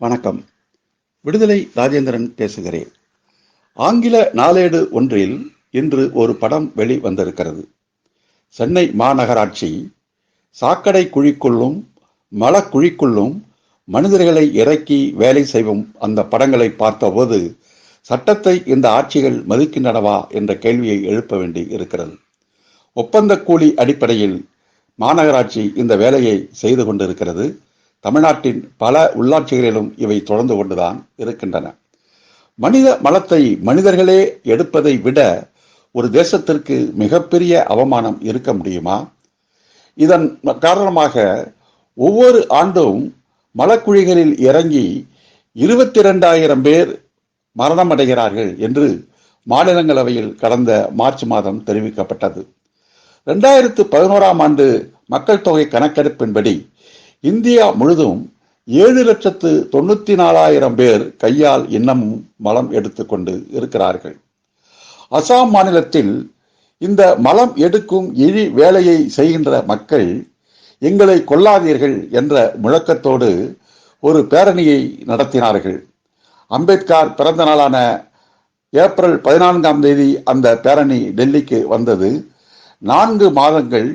வணக்கம். விடுதலை ராஜேந்திரன் பேசுகிறேன். ஆங்கில நாளேடு ஒன்றில் இன்று ஒரு படம் வெளி வந்திருக்கிறது சென்னை மாநகராட்சி சாக்கடை குழிக்குள்ளும் மலக்குழிக்குள்ளும் மனிதர்களை இறக்கி வேலை செய்யும் அந்த படங்களை பார்த்தபோது சட்டத்தை இந்த ஆட்சிகள் மதிக்கின்றனவா என்ற கேள்வியை எழுப்ப வேண்டி இருக்கிறது. ஒப்பந்த கூலி அடிப்படையில் மாநகராட்சி இந்த வேலையை செய்து கொண்டிருக்கிறது. தமிழ்நாட்டின் பல உள்ளாட்சிகளிலும் இவை தொடர்ந்து கொண்டுதான் இருக்கின்றன. மனித மலத்தை மனிதர்களே எடுப்பதை விட ஒரு தேசத்திற்கு மிகப்பெரிய அவமானம் இருக்க முடியுமா? இதன் காரணமாக ஒவ்வொரு ஆண்டும் மலக்குழிகளில் இறங்கி இருபத்தி இரண்டாயிரம் பேர் மரணமடைகிறார்கள் என்று மாநிலங்களவையில் கடந்த மார்ச் மாதம் தெரிவிக்கப்பட்டது. ரெண்டாயிரத்து பதினோராம் ஆண்டு மக்கள் தொகை கணக்கெடுப்பின்படி இந்தியா முழுதும் ஏழு லட்சத்து தொண்ணூத்தி நாலாயிரம் பேர் கையால் இன்னமும் மலம் எடுத்துக்கொண்டு இருக்கிறார்கள். அசாம் மாநிலத்தில் இந்த மலம் எடுக்கும் இழி வேலையை செய்கின்ற மக்கள் எங்களை கொல்லாதீர்கள் என்ற முழக்கத்தோடு ஒரு பேரணியை நடத்தினார்கள். அம்பேத்கர் பிறந்த நாளான ஏப்ரல் பதினான்காம் தேதி அந்த பேரணி டெல்லிக்கு வந்தது. நான்கு மாதங்கள்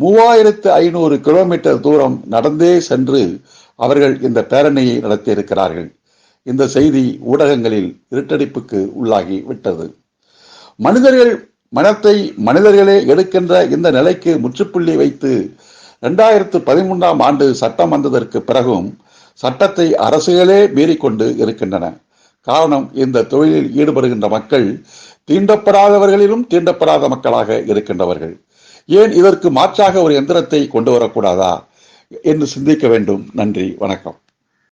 மூவாயிரத்து ஐநூறு கிலோமீட்டர் தூரம் நடந்தே சென்று அவர்கள் இந்த பேரணியை நடத்தியிருக்கிறார்கள். இந்த செய்தி ஊடகங்களில் இருட்டடிப்புக்கு உள்ளாகி விட்டது. மனிதர்கள் மனத்தை மனிதர்களே எடுக்கின்ற இந்த நிலைக்கு முற்றுப்புள்ளி வைத்து ரெண்டாயிரத்து பதிமூன்றாம் ஆண்டு சட்டம் வந்ததற்கு பிறகும் சட்டத்தை அரசுகளே மீறிக்கொண்டு இருக்கின்றன. காரணம் இந்த தொழிலில் ஈடுபடுகின்ற மக்கள் தீண்டப்படாதவர்களிலும் தீண்டப்படாத மக்களாக இருக்கின்றவர்கள். ஏன் இதற்கு மாற்றாக ஒரு எந்திரத்தை கொண்டு வரக்கூடாதா என்று சிந்திக்க வேண்டும். நன்றி வணக்கம்.